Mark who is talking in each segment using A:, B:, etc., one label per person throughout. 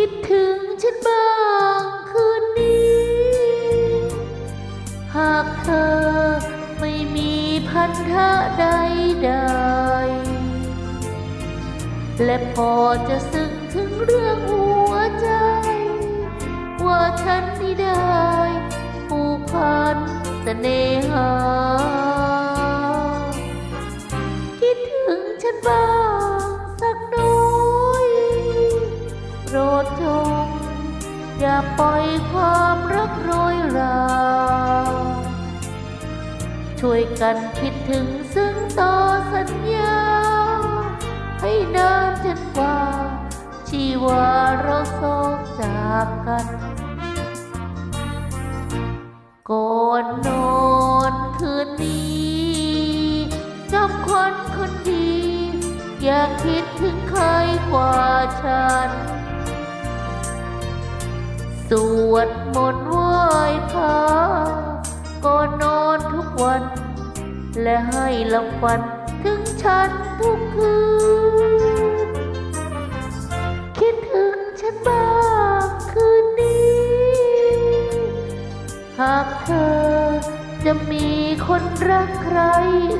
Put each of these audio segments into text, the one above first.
A: คิดถึงฉันบ้างคืนนี้ หากเธอไม่มีพันธะใดใดๆและพอจะซึ้งถึงเรื่องหัวใจ ว่าฉันนี่ได้ผูกพันเสน่หา ช่วยกันคิดถึงซึ่งต่อสัญญา ให้นานจนกว่า ชีวาเราโศกจากกันก่อนนอนคืนนี้จำคนคนดี อย่าคิดถึงใครกว่าฉัน สวดมนต์ไหว้พระ ก่อนนอนทุกวัน และให้ลำฟันถึงฉันทุกคืน คิดถึงฉันบ้างคืนนี้ หากเธอจะมีคนรักใคร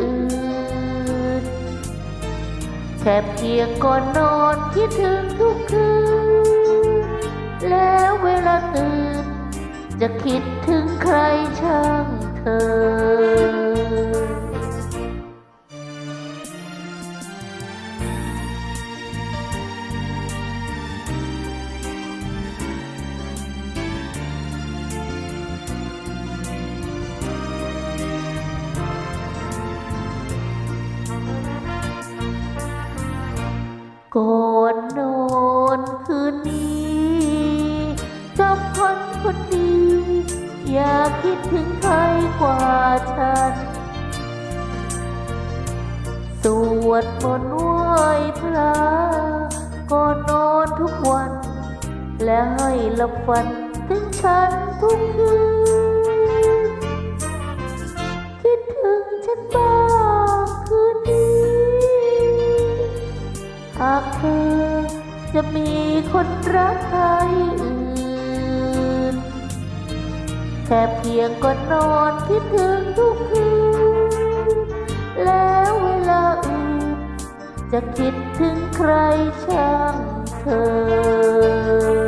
A: อื่น แค่เพียงก่อนนอนคิดถึงทุกคืน แล้วเวลาตื่นจะคิดถึงใครช่าง ก่อนนอนคืนนี้จำคนคนดี อย่าคิดถึงใครกว่าฉัน สวดมนต์ไหว้พระก่อนนอนทุกวัน และให้หลับฝันถึงฉันทุกคืน คิดถึงฉันบ้างคืนนี้หากเธอจะมีคนรักใครอื่น แค่เพียงก็นนอนคิดถึงทุกคืน แล้วเวลาอื่น จะคิดถึงใครช่างเธอ